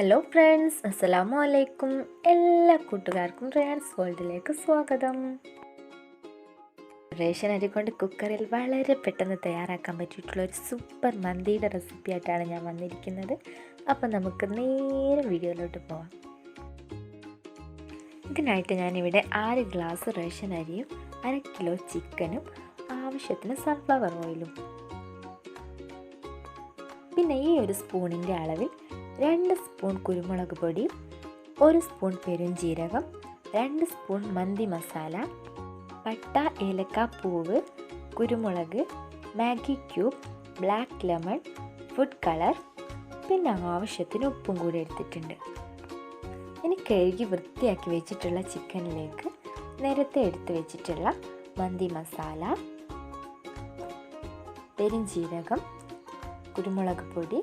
Hello friends അസ്സലാമു അലൈക്കും എല്ലാ കൂട്ടുകാർക്കും റയാൻസ് വേൾഡിലേക്ക് സ്വാഗതം റേഷൻ അരി കൊണ്ട് കുക്കറിൽ വളരെ പെട്ടെന്ന് തയ്യാറാക്കാൻ പറ്റിയിട്ടുള്ള ഒരു സൂപ്പർ മന്തിയുടെ റെസിപ്പി ആയിട്ടാണ് ഞാൻ വന്നിരിക്കുന്നത്. അപ്പം നമുക്ക് നേരെ വീഡിയോയിലോട്ട് പോവാം. ഇതിനായിട്ട് ഞാനിവിടെ ആറ് ഗ്ലാസ് റേഷൻ അരിയും അര കിലോ ചിക്കനും ആവശ്യത്തിന് സൺഫ്ലവർ ഓയിലും പിന്നെ ഈ ഒരു സ്പൂണിന്റെ അളവിൽ രണ്ട് സ്പൂൺ കുരുമുളക് പൊടി ഒരു സ്പൂൺ പെരുംജീരകം രണ്ട് സ്പൂൺ മന്തി മസാല പട്ട ഏലക്ക പൂവ് കുരുമുളക് Maggi cube black lemon food colour പിന്നെ ആവശ്യത്തിന് ഉപ്പും കൂടി എടുത്തിട്ടുണ്ട്. ഇനി കഴുകി വൃത്തിയാക്കി വെച്ചിട്ടുള്ള ചിക്കനിലേക്ക് നേരത്തെ എടുത്ത് വെച്ചിട്ടുള്ള മന്തി മസാല പെരുംജീരകം കുരുമുളക് പൊടി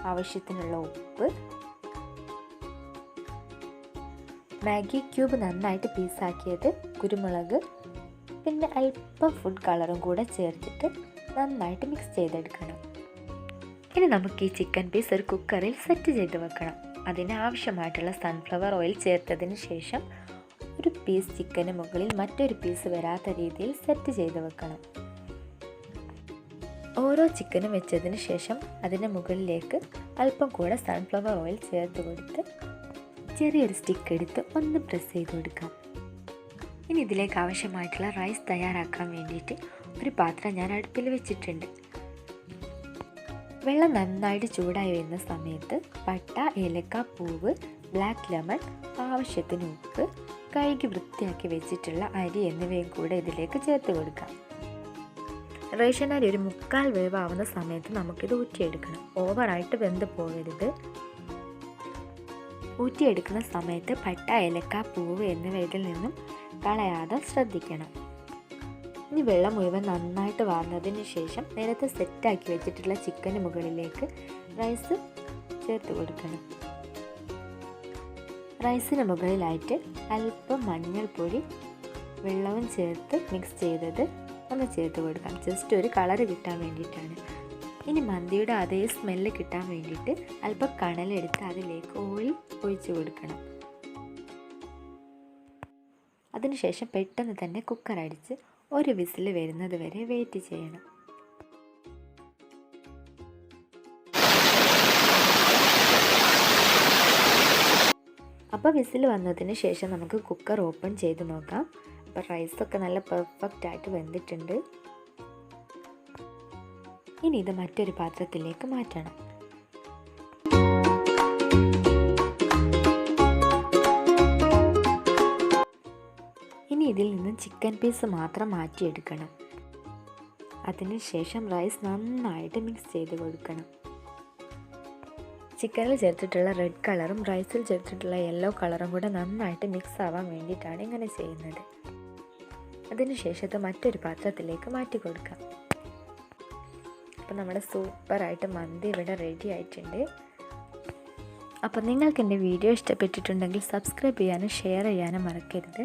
ആവശ്യത്തിനുള്ള ഉപ്പ് മാഗി ക്യൂബ് നന്നായിട്ട് പീസാക്കിയത് കുരുമുളക് പിന്നെ അല്പം ഫുഡ് കളറും കൂടെ ചേർത്തിട്ട് നന്നായിട്ട് മിക്സ് ചെയ്തെടുക്കണം. ഇനി നമുക്ക് ഈ ചിക്കൻ പീസ് ഒരു കുക്കറിൽ സെറ്റ് ചെയ്ത് വെക്കണം. അതിന് ആവശ്യമായിട്ടുള്ള സൺഫ്ലവർ ഓയിൽ ചേർത്തതിന് ശേഷം ഒരു പീസ് ചിക്കന് മുകളിൽ മറ്റൊരു പീസ് വരാത്ത രീതിയിൽ സെറ്റ് ചെയ്ത് വെക്കണം. ഓരോ ചിക്കനും വെച്ചതിന് ശേഷം അതിന്റെ മുകളിലേക്ക് അല്പം കൂടെ സൺഫ്ലവർ ഓയിൽ ചേർത്ത് കൊടുത്ത് ചെറിയൊരു സ്റ്റിക്ക് എടുത്ത് ഒന്ന് പ്രസ് ചെയ്ത് കൊടുക്കാം. ഇനി ഇതിലേക്ക് ആവശ്യമായിട്ടുള്ള റൈസ് തയ്യാറാക്കാൻ വേണ്ടിയിട്ട് ഒരു പാത്രം ഞാൻ അടുപ്പിൽ വെച്ചിട്ടുണ്ട്. വെള്ളം നന്നായിട്ട് ചൂടായി വരുന്ന സമയത്ത് പട്ട ഏലക്ക പൂവ് ബ്ലാക്ക് ലെമൺ ആവശ്യത്തിന് ഉപ്പ് കഴുകി വൃത്തിയാക്കി വെച്ചിട്ടുള്ള അരി എന്നിവയും കൂടെ ഇതിലേക്ക് ചേർത്ത് കൊടുക്കാം. റേഷൻ അരി ഒരു മുക്കാൽ വേവാവുന്ന സമയത്ത് നമുക്കിത് ഊറ്റിയെടുക്കണം. ഓവറായിട്ട് വെന്ത് പോകരുത്. ഊറ്റിയെടുക്കുന്ന സമയത്ത് പട്ട ഏലക്ക പൂവ് എന്നിവ ഇതിൽ നിന്നും കളയാതെ ശ്രദ്ധിക്കണം. ഇനി വെള്ളം മുഴുവൻ നന്നായിട്ട് വാർന്നതിന് ശേഷം നേരത്തെ സെറ്റാക്കി വെച്ചിട്ടുള്ള ചിക്കന് മുകളിലേക്ക് റൈസ് ചേർത്ത് കൊടുക്കണം. റൈസിന് മുകളിലായിട്ട് അല്പം മഞ്ഞൾപ്പൊടി വെള്ളവും ചേർത്ത് മിക്സ് ചെയ്തത് ഒന്ന് ചേർത്ത് കൊടുക്കാം. ജസ്റ്റ് ഒരു കളർ കിട്ടാൻ വേണ്ടിയിട്ടാണ്. ഇനി മന്തിയുടെ അതേ സ്മെല്ല് കിട്ടാൻ വേണ്ടിയിട്ട് അല്പം കണലെടുത്ത് അതിലേക്ക് ഓയിൽ ഒഴിച്ച് കൊടുക്കണം. അതിനുശേഷം പെട്ടെന്ന് തന്നെ കുക്കർ അടിച്ച് ഒരു വിസിൽ വരുന്നത് വരെ വെയിറ്റ് ചെയ്യണം. അപ്പോൾ വിസിൽ വന്നതിന് ശേഷം നമുക്ക് കുക്കർ ഓപ്പൺ ചെയ്ത് നോക്കാം. അപ്പോൾ റൈസൊക്കെ നല്ല പെർഫെക്റ്റ് ആയിട്ട് വെന്തിട്ടുണ്ട്. ഇനി ഇത് മറ്റൊരു പാത്രത്തിലേക്ക് മാറ്റണം. ഇനി ഇതിൽ നിന്ന് ചിക്കൻ പീസ് മാത്രം മാറ്റിയെടുക്കണം. അതിനുശേഷം റൈസ് നന്നായിട്ട് മിക്സ് ചെയ്ത് കൊടുക്കണം. ചിക്കനിൽ ചേർത്തിട്ടുള്ള റെഡ് കളറും റൈസിൽ ചേർത്തിട്ടുള്ള യെല്ലോ കളറും കൂടെ നന്നായിട്ട് മിക്സ് ആവാൻ വേണ്ടിയിട്ടാണ് ഇങ്ങനെ ചെയ്യുന്നത്. അതിനുശേഷം ഇത് മറ്റൊരു പാത്രത്തിലേക്ക് മാറ്റി കൊടുക്കാം. അപ്പോൾ നമ്മുടെ സൂപ്പറായിട്ട് മന്തി ഇവിടെ റെഡി ആയിട്ടുണ്ട്. അപ്പോൾ നിങ്ങൾക്ക് എന്റെ വീഡിയോ ഇഷ്ടപ്പെട്ടിട്ടുണ്ടെങ്കിൽ സബ്സ്ക്രൈബ് ചെയ്യാനും ഷെയർ ചെയ്യാനും മറക്കരുത്.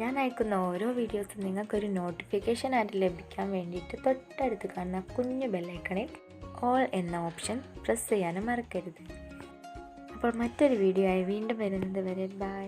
ഞാൻ അയക്കുന്ന ഓരോ വീഡിയോസും നിങ്ങൾക്കൊരു നോട്ടിഫിക്കേഷൻ ആയിട്ട് ലഭിക്കാൻ വേണ്ടിയിട്ട് തൊട്ടടുത്ത് കാണുന്ന കുഞ്ഞു ബെല്ലൈക്കണിൽ ഓൾ എന്ന ഓപ്ഷൻ പ്രസ് ചെയ്യാനും മറക്കരുത്. അപ്പോൾ മറ്റൊരു വീഡിയോ ആയി വീണ്ടും വരുന്നത് വരെ ബൈ